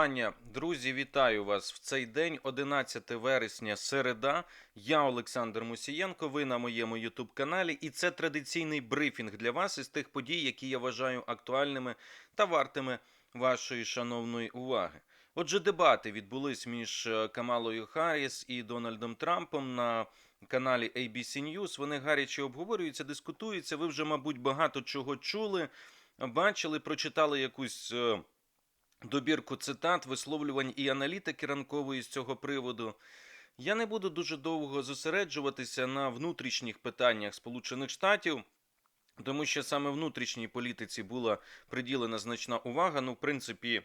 Пані, друзі, вітаю вас в цей день, 11 вересня, середа. Я Олександр Мусієнко. Ви на моєму Ютуб каналі, і це традиційний брифінг для вас із тих подій, які я вважаю актуальними та вартими вашої шановної уваги. Отже, дебати відбулись між е, Камалою Харріс і Дональдом Трампом на каналі ABC News. Вони гаряче обговорюються, дискутуються. Ви вже, мабуть, багато чого чули, бачили, прочитали якусь. Добірку цитат, висловлювань і аналітики ранкової з цього приводу. Я не буду дуже довго зосереджуватися на внутрішніх питаннях Сполучених Штатів, тому що саме внутрішній політиці була приділена значна увага. Ну, в принципі,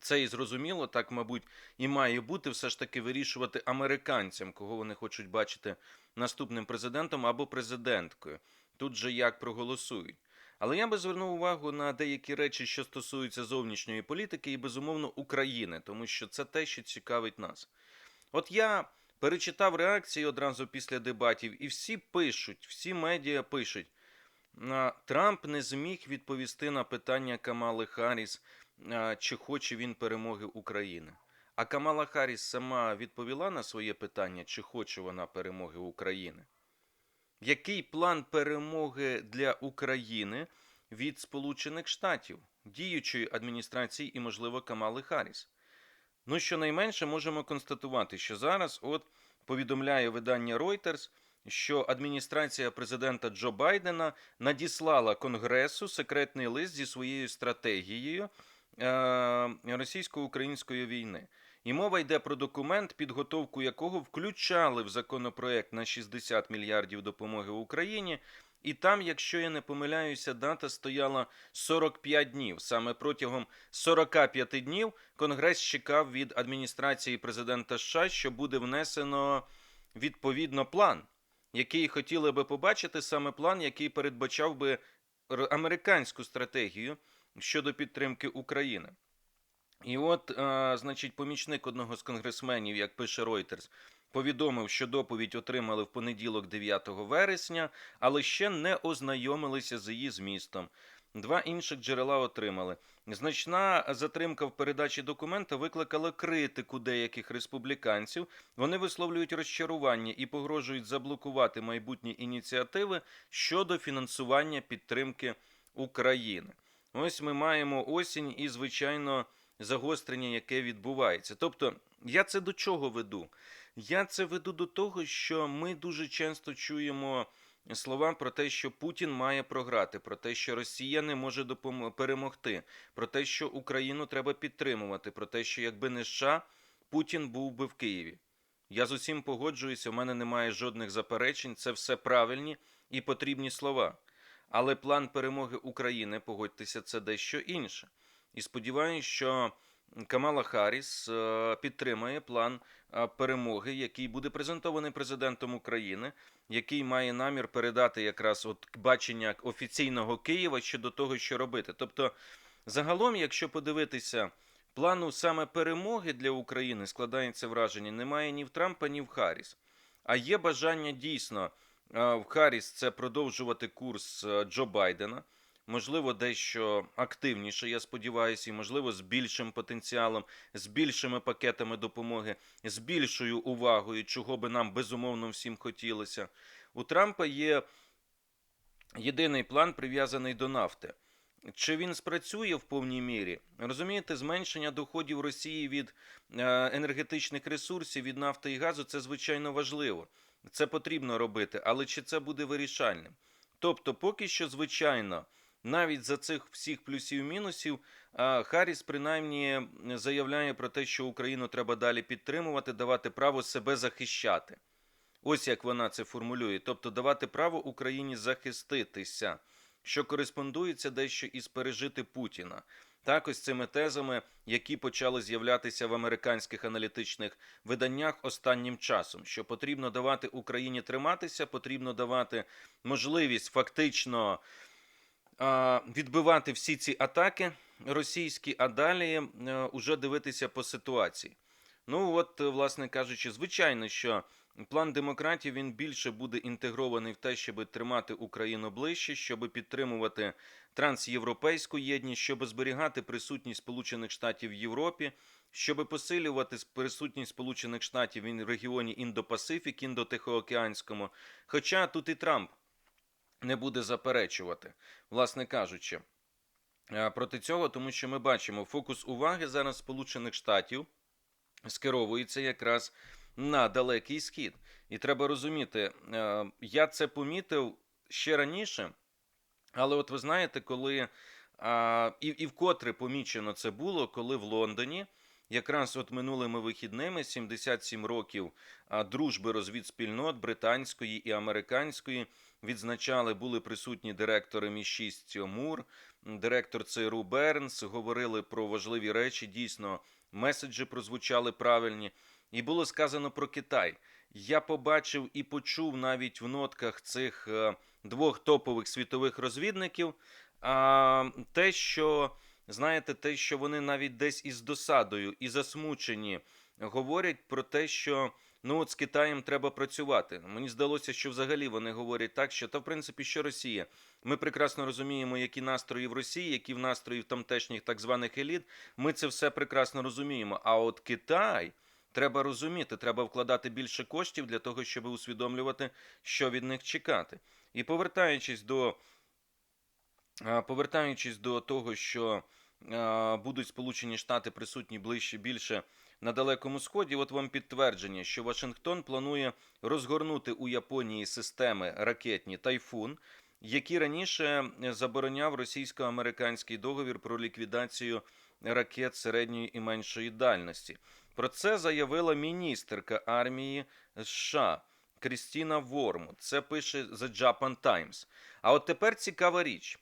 це і зрозуміло, так, мабуть, і має бути все ж таки вирішувати американцям, кого вони хочуть бачити наступним президентом або президенткою. Тут же як проголосують. Але я би звернув увагу на деякі речі, що стосуються зовнішньої політики і, безумовно, України, тому що це те, що цікавить нас. От я перечитав реакції одразу після дебатів, і всі пишуть, всі медіа пишуть. Трамп не зміг відповісти на питання Камали Харріс, чи хоче він перемоги України. А Камала Харріс сама відповіла на своє питання, чи хоче вона перемоги України. Який план перемоги для України від Сполучених Штатів, діючої адміністрації і, можливо, Камали Харріс? Ну, щонайменше можемо констатувати, що зараз от повідомляє видання Reuters, що адміністрація президента Джо Байдена надіслала Конгресу секретний лист зі своєю стратегією е- російсько-української війни. І мова йде про документ, підготовку якого включали в законопроект на 60 мільярдів допомоги Україні. І там, якщо я не помиляюся, дата стояла 45 днів. Саме протягом 45 днів Конгрес чекав від адміністрації президента США, що буде внесено відповідно план, який хотіли би побачити, саме план, який передбачав би американську стратегію щодо підтримки України. І от, е, значить, помічник одного з конгресменів, як пише Reuters, повідомив, що доповідь отримали в понеділок 9 вересня, але ще не ознайомилися з її змістом. Два інших джерела отримали. Значна затримка в передачі документа викликала критику деяких республіканців. Вони висловлюють розчарування і погрожують заблокувати майбутні ініціативи щодо фінансування підтримки України. Ось ми маємо осінь і, звичайно, загострення, яке відбувається. Тобто, я це до чого веду? Я це веду до того, що ми дуже часто чуємо слова про те, що Путін має програти, про те, що Росія не може допом... перемогти, про те, що Україну треба підтримувати, про те, що якби не США, Путін був би в Києві. Я з усім погоджуюся, у мене немає жодних заперечень, це все правильні і потрібні слова. Але план перемоги України, погодьтеся, це дещо інше. І сподіваюся, що Камала Харріс е, підтримає план е, перемоги, який буде презентований президентом України, який має намір передати якраз от бачення офіційного Києва щодо того, що робити. Тобто, загалом, якщо подивитися, плану саме перемоги для України складається враження, немає ні в Трампа, ні в Харріс. А є бажання дійсно е, в Харріс це продовжувати курс Джо Байдена можливо, дещо активніше, я сподіваюся, і можливо з більшим потенціалом, з більшими пакетами допомоги, з більшою увагою, чого би нам безумовно всім хотілося. У Трампа є єдиний план, прив'язаний до нафти. Чи він спрацює в повній мірі? Розумієте, зменшення доходів Росії від е, енергетичних ресурсів, від нафти і газу це звичайно важливо. Це потрібно робити, але чи це буде вирішальним? Тобто, поки що, звичайно, навіть за цих всіх плюсів-мінусів Харріс принаймні заявляє про те, що Україну треба далі підтримувати, давати право себе захищати. Ось як вона це формулює, тобто давати право Україні захиститися, що кореспондується дещо із пережити Путіна. Так, ось цими тезами, які почали з'являтися в американських аналітичних виданнях останнім часом, що потрібно давати Україні триматися, потрібно давати можливість фактично відбивати всі ці атаки російські, а далі е, уже дивитися по ситуації. Ну, от, е, власне кажучи, звичайно, що План демократів він більше буде інтегрований в те, щоб тримати Україну ближче, щоб підтримувати трансєвропейську єдність, щоб зберігати присутність Сполучених Штатів в Європі, щоб посилювати присутність Сполучених Штатів в регіоні Індо-Пасифік, Індо-Тихоокеанському. Хоча тут і Трамп не буде заперечувати, власне кажучи, е, проти цього, тому що ми бачимо фокус уваги зараз Сполучених Штатів скеровується якраз на далекий схід. І треба розуміти, е, я це помітив ще раніше, але от ви знаєте, коли і, і вкотре помічено це було, коли в Лондоні. Якраз от минулими вихідними 77 років дружби розвідспільнот британської і американської відзначали, були присутні директори Мі-6 Мур, директор ЦРУ Бернс, говорили про важливі речі. Дійсно, меседжі прозвучали правильні. І було сказано про Китай. Я побачив і почув навіть в нотках цих е, двох топових світових розвідників те, що знаєте, те, що вони навіть десь із досадою і засмучені говорять про те, що ну от з Китаєм треба працювати. Мені здалося, що взагалі вони говорять так, що та в принципі що Росія. Ми прекрасно розуміємо, які настрої в Росії, які в настрої в тамтешніх так званих еліт. Ми це все прекрасно розуміємо. А от Китай. Треба розуміти, треба вкладати більше коштів для того, щоб усвідомлювати, що від них чекати. І повертаючись до повертаючись до того, що будуть Сполучені Штати присутні ближче більше на Далекому Сході, от вам підтвердження, що Вашингтон планує розгорнути у Японії системи ракетні Тайфун, які раніше забороняв російсько-американський договір про ліквідацію ракет середньої і меншої дальності. Про це заявила міністерка армії США Крістіна Ворму. Це пише The Japan Times. А от тепер цікава річ.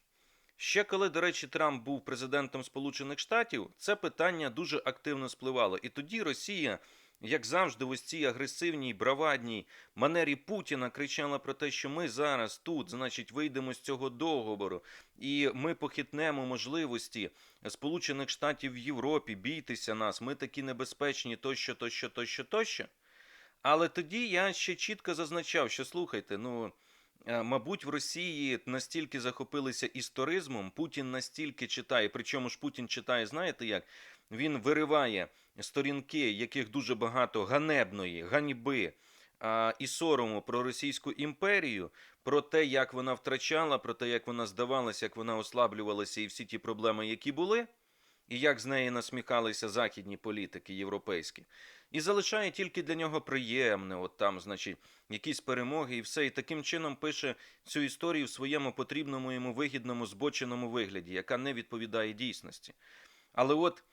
Ще коли, до речі, Трамп був президентом Сполучених Штатів, це питання дуже активно спливало. І тоді Росія, як завжди, в ось цій агресивній, бравадній манері Путіна кричала про те, що ми зараз тут, значить, вийдемо з цього договору, і ми похитнемо можливості Сполучених Штатів в Європі, бійтеся нас, ми такі небезпечні, тощо, тощо, тощо, тощо. Але тоді я ще чітко зазначав, що слухайте, ну. Е, Мабуть, в Росії настільки захопилися історизмом, Путін настільки читає, причому ж Путін читає, знаєте як? Він вириває сторінки, яких дуже багато ганебної, ганьби а, і сорому про Російську імперію, про те, як вона втрачала, про те, як вона здавалася, як вона ослаблювалася, і всі ті проблеми, які були, і як з неї насміхалися західні політики європейські. І залишає тільки для нього приємне, от там, значить, якісь перемоги і все. І таким чином пише цю історію в своєму потрібному йому вигідному збоченому вигляді, яка не відповідає дійсності. Але от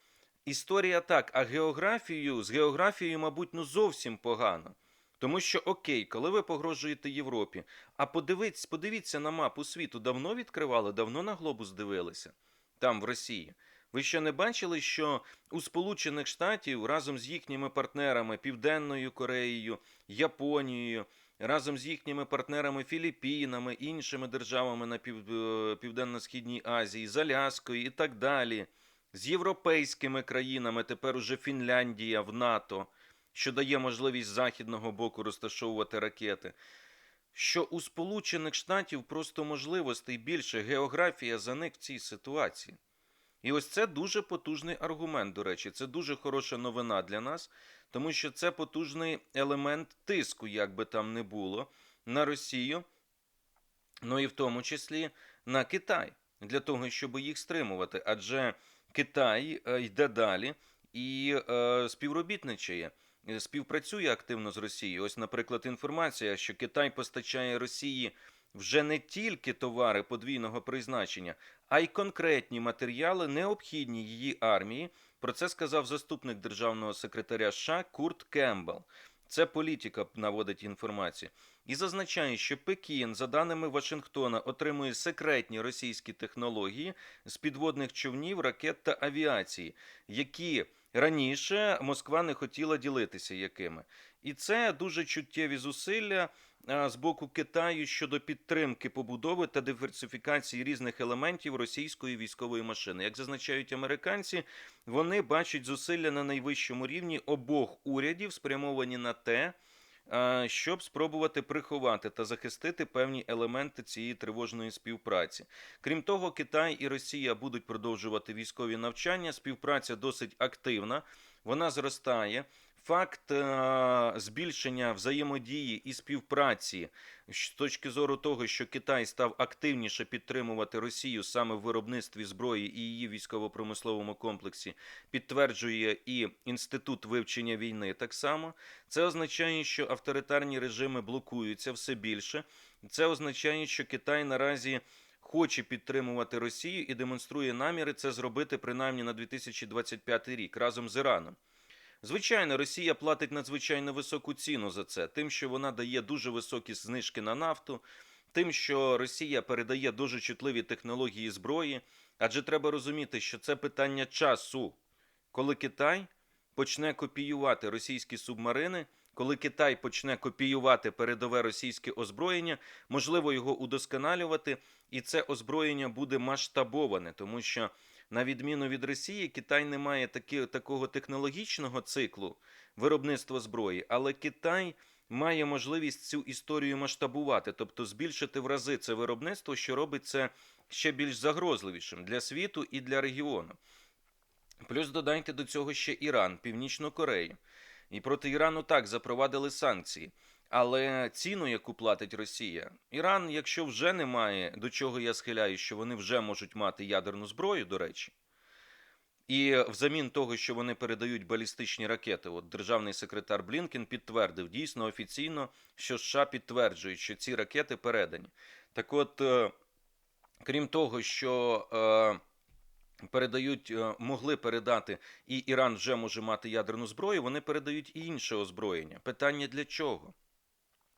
історія так, а географією, з географією, мабуть, ну зовсім погано. Тому що окей, коли ви погрожуєте Європі, а подивіться, подивіться на мапу світу, давно відкривали, давно на глобус дивилися там в Росії. Ви ще не бачили, що у Сполучених Штатів разом з їхніми партнерами Південною Кореєю, Японією, разом з їхніми партнерами Філіппінами, іншими державами на пів... е, Південно-Східній Азії, з Аляскою і так далі, з європейськими країнами, тепер уже Фінляндія в НАТО, що дає можливість західного боку розташовувати ракети. Що у Сполучених Штатів просто можливостей більше географія за них в цій ситуації. І ось це дуже потужний аргумент, до речі, це дуже хороша новина для нас, тому що це потужний елемент тиску, як би там не було, на Росію, ну і в тому числі на Китай, для того, щоб їх стримувати. Адже Китай е, йде далі і е, співробітничає. е, Співпрацює активно з Росією. Ось, наприклад, інформація, що Китай постачає Росії вже не тільки товари подвійного призначення, а й конкретні матеріали, необхідні її армії. Про це сказав заступник державного секретаря США Курт Кембл. Це політика наводить інформацію. І зазначає, що Пекін, за даними Вашингтона, отримує секретні російські технології з підводних човнів, ракет та авіації, які раніше Москва не хотіла ділитися якими. І це дуже чуттєві зусилля з боку Китаю щодо підтримки побудови та диверсифікації різних елементів російської військової машини. Як зазначають американці, вони бачать зусилля на найвищому рівні обох урядів, спрямовані на те, щоб спробувати приховати та захистити певні елементи цієї тривожної співпраці. Крім того, Китай і Росія будуть продовжувати військові навчання. Співпраця досить активна, вона зростає. Факт е, збільшення взаємодії і співпраці з точки зору того, що Китай став активніше підтримувати Росію саме в виробництві зброї і її військово-промисловому комплексі, підтверджує і інститут вивчення війни. Так само це означає, що авторитарні режими блокуються все більше. Це означає, що Китай наразі. Хоче підтримувати Росію і демонструє наміри це зробити принаймні на 2025 рік разом з Іраном. Звичайно, Росія платить надзвичайно високу ціну за це, тим, що вона дає дуже високі знижки на нафту, тим, що Росія передає дуже чутливі технології зброї. Адже треба розуміти, що це питання часу, коли Китай почне копіювати російські субмарини, коли Китай почне копіювати передове російське озброєння, можливо його удосконалювати, і це озброєння буде масштабоване, тому що на відміну від Росії, Китай не має таки, такого технологічного циклу виробництва зброї, але Китай має можливість цю історію масштабувати, тобто збільшити в рази це виробництво, що робить це ще більш загрозливішим для світу і для регіону. Плюс додайте до цього ще Іран, Північну Корею. І проти Ірану так запровадили санкції. Але ціну, яку платить Росія, Іран, якщо вже немає, до чого я схиляю, що вони вже можуть мати ядерну зброю, до речі, і взамін того, що вони передають балістичні ракети, от державний секретар Блінкен підтвердив дійсно офіційно, що США підтверджують, що ці ракети передані. Так от, е, крім того, що е, передають, е, могли передати, і Іран вже може мати ядерну зброю, вони передають і інше озброєння. Питання для чого?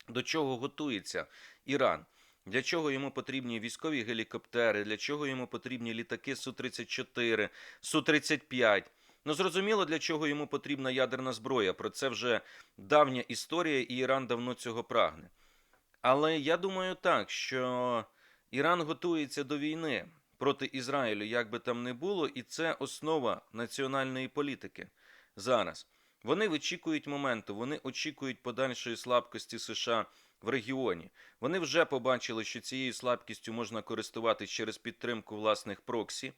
До чого готується Іран? Для чого йому потрібні військові гелікоптери? Для чого йому потрібні літаки Су-34, Су-35? Ну, зрозуміло, для чого йому потрібна ядерна зброя. Про це вже давня історія, і Іран давно цього прагне. Але я думаю так, що Іран готується до війни проти Ізраїлю, як би там не було, і це основа національної політики зараз. Вони вичікують моменту, вони очікують подальшої слабкості США в регіоні. Вони вже побачили, що цією слабкістю можна користуватись через підтримку власних проксі.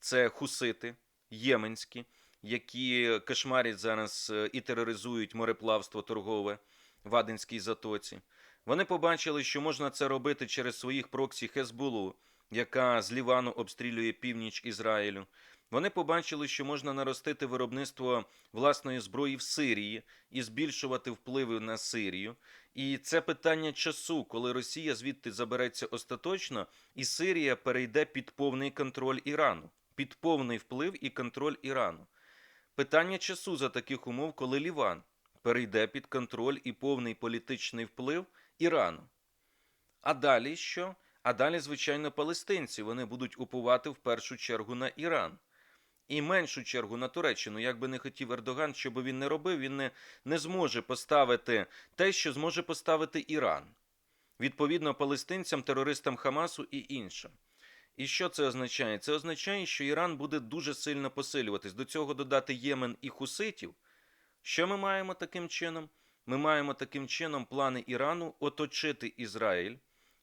Це хусити єменські, які кошмарять зараз е, і тероризують мореплавство торгове в Аденській затоці. Вони побачили, що можна це робити через своїх проксі Хезбулу, яка з Лівану обстрілює північ Ізраїлю. Вони побачили, що можна наростити виробництво власної зброї в Сирії і збільшувати впливи на Сирію. І це питання часу, коли Росія звідти забереться остаточно, і Сирія перейде під повний контроль Ірану, під повний вплив і контроль Ірану. Питання часу за таких умов, коли Ліван перейде під контроль і повний політичний вплив Ірану. А далі що? А далі, звичайно, палестинці вони будуть упувати в першу чергу на Іран. І меншу чергу на Туреччину, як би не хотів Ердоган, що би він не робив, він не, не зможе поставити те, що зможе поставити Іран. Відповідно, палестинцям, терористам Хамасу і іншим. І що це означає? Це означає, що Іран буде дуже сильно посилюватись. До цього додати Ємен і Хуситів. Що ми маємо таким чином? Ми маємо таким чином плани Ірану оточити Ізраїль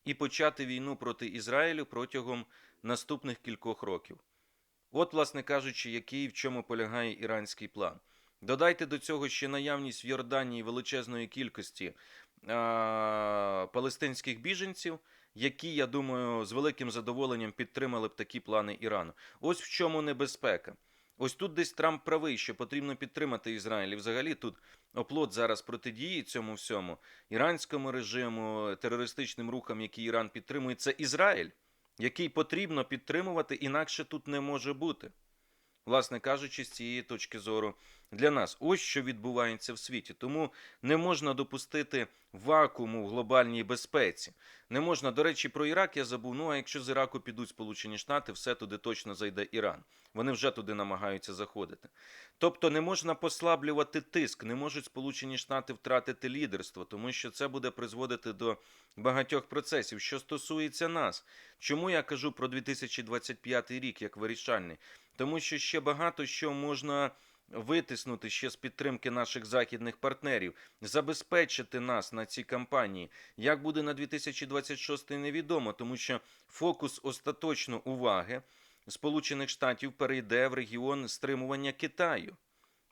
і почати війну проти Ізраїлю протягом наступних кількох років. От, власне кажучи, який в чому полягає іранський план. Додайте до цього ще наявність в Йорданії величезної кількості а, палестинських біженців, які, я думаю, з великим задоволенням підтримали б такі плани Ірану. Ось в чому небезпека. Ось тут десь Трамп правий, що потрібно підтримати Ізраїль. І взагалі тут оплот зараз протидії цьому всьому іранському режиму, терористичним рухам, які Іран підтримує, це Ізраїль який потрібно підтримувати, інакше тут не може бути. Власне кажучи, з цієї точки зору для нас ось що відбувається в світі. Тому не можна допустити вакууму в глобальній безпеці. Не можна, до речі, про Ірак я забув. Ну а якщо з Іраку підуть Сполучені Штати, все туди точно зайде Іран. Вони вже туди намагаються заходити. Тобто не можна послаблювати тиск, не можуть Сполучені Штати втратити лідерство, тому що це буде призводити до багатьох процесів. Що стосується нас, чому я кажу про 2025 рік як вирішальний? Тому що ще багато що можна витиснути ще з підтримки наших західних партнерів, забезпечити нас на ці кампанії. Як буде на 2026 невідомо, тому що фокус остаточно уваги Сполучених Штатів перейде в регіон стримування Китаю.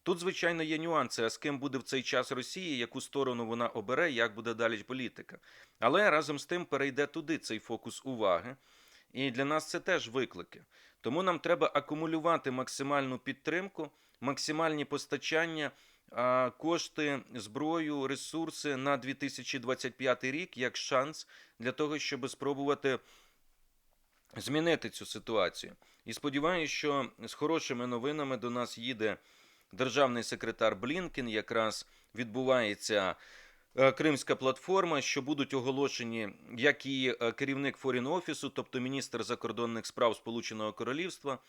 Тут, звичайно, є нюанси, а з ким буде в цей час Росія, яку сторону вона обере, як буде далі політика. Але разом з тим перейде туди цей фокус уваги. І для нас це теж виклики. Тому нам треба акумулювати максимальну підтримку, максимальні постачання, кошти, зброю, ресурси на 2025 рік як шанс для того, щоб спробувати змінити цю ситуацію. І сподіваюся, що з хорошими новинами до нас їде державний секретар Блінкен. Якраз відбувається Кримська платформа, що будуть оголошені як і е, керівник Форін офісу, тобто міністр закордонних справ Сполученого Королівства.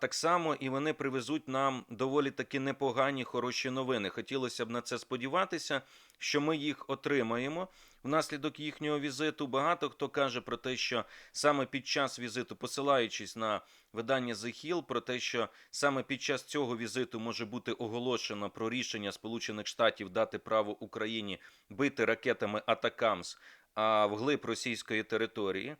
Так само і вони привезуть нам доволі таки непогані хороші новини. Хотілося б на це сподіватися, що ми їх отримаємо внаслідок їхнього візиту. Багато хто каже про те, що саме під час візиту, посилаючись на видання The Hill, про те, що саме під час цього візиту може бути оголошено про рішення Сполучених Штатів дати право Україні бити ракетами Атакамс а вглиб російської території.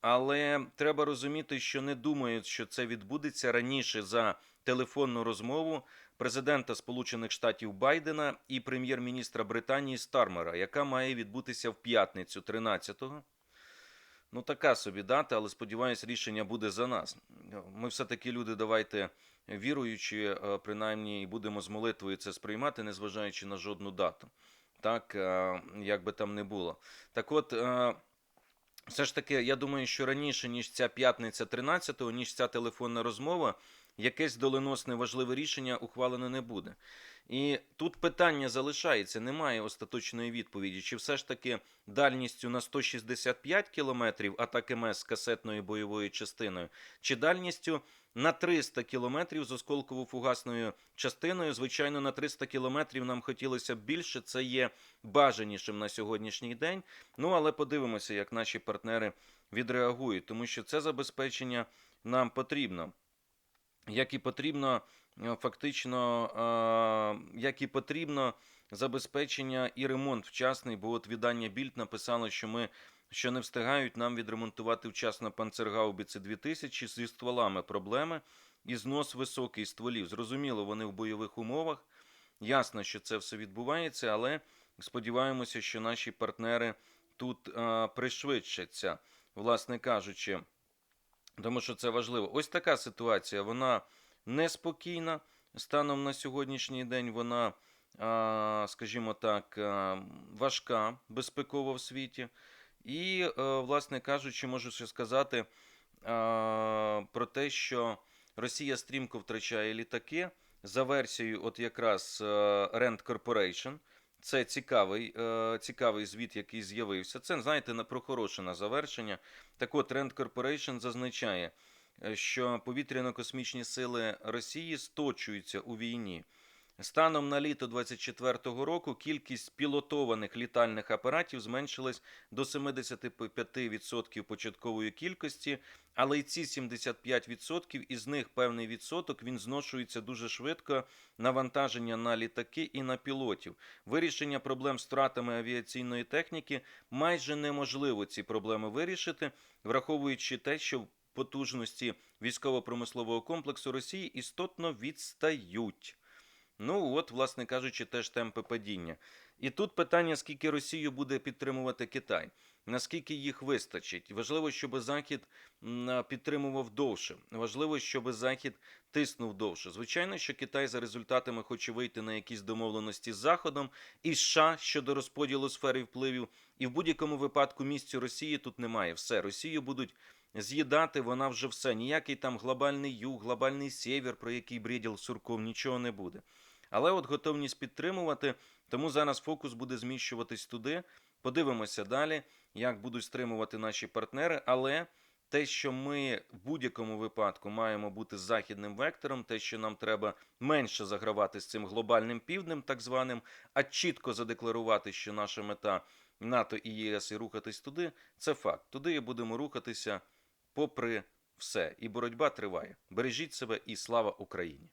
Але треба розуміти, що не думають, що це відбудеться раніше за телефонну розмову президента Сполучених Штатів Байдена і прем'єр-міністра Британії Стармера, яка має відбутися в п'ятницю 13-го. Ну, така собі дата, але сподіваюсь, рішення буде за нас. Ми все-таки люди, давайте віруючи, е, принаймні, і будемо з молитвою це сприймати, незважаючи на жодну дату. Так, е, як би там не було. Так от. Все ж таки, я думаю, що раніше, ніж ця п'ятниця 13-го, ніж ця телефонна розмова, якесь доленосне важливе рішення ухвалено не буде. І тут питання залишається, немає остаточної відповіді, чи все ж таки дальністю на 165 кілометрів атаки МС з касетною бойовою частиною, чи дальністю на 300 кілометрів з осколково-фугасною частиною. Звичайно, на 300 кілометрів нам хотілося б більше. Це є бажанішим на сьогоднішній день. Ну але подивимося, як наші партнери відреагують, тому що це забезпечення нам потрібно. Як і потрібно е, фактично, е, як і потрібно забезпечення і ремонт вчасний, бо от видання Більд написало, що ми що не встигають нам відремонтувати вчасно панцергаубіці 2000 зі стволами проблеми і знос високий стволів. Зрозуміло, вони в бойових умовах. Ясно, що це все відбувається, але сподіваємося, що наші партнери тут а, пришвидшаться, власне кажучи, тому що це важливо. Ось така ситуація. Вона неспокійна. Станом на сьогоднішній день вона, а, скажімо так, а, важка безпекова в світі. І, е, власне кажучи, можу ще сказати е, про те, що Росія стрімко втрачає літаки за версією, от якраз е, Rand Corporation. Це цікавий цікавий звіт, який з'явився. Це, знаєте, на про хороше на завершення. Так от, Rand Corporation зазначає, що повітряно-космічні сили Росії сточуються у війні. Станом на літо 2024 року кількість пілотованих літальних апаратів зменшилась до 75% початкової кількості, але й ці 75% із них певний відсоток він зношується дуже швидко навантаження на літаки і на пілотів. Вирішення проблем з втратами авіаційної техніки майже неможливо ці проблеми вирішити, враховуючи те, що потужності військово-промислового комплексу Росії істотно відстають. Ну, от, власне кажучи, теж темпи падіння. І тут питання, скільки Росію буде підтримувати Китай, наскільки їх вистачить. Важливо, щоб Захід підтримував довше. Важливо, щоб Захід тиснув довше. Звичайно, що Китай за результатами хоче вийти на якісь домовленості з Заходом і США щодо розподілу сфери впливів. І в будь-якому випадку місцю Росії тут немає. Все, Росію будуть. З'їдати вона вже все. Ніякий там глобальний юг, глобальний сєвєр, про який бріділ Сурков, нічого не буде. Але от готовність підтримувати, тому зараз фокус буде зміщуватись туди. Подивимося далі, як будуть стримувати наші партнери. Але те, що ми в будь-якому випадку маємо бути західним вектором, те, що нам треба менше загравати з цим глобальним півднем, так званим, а чітко задекларувати, що наша мета НАТО і ЄС і рухатись туди, це факт. Туди і будемо рухатися попри все. І боротьба триває. Бережіть себе і слава Україні!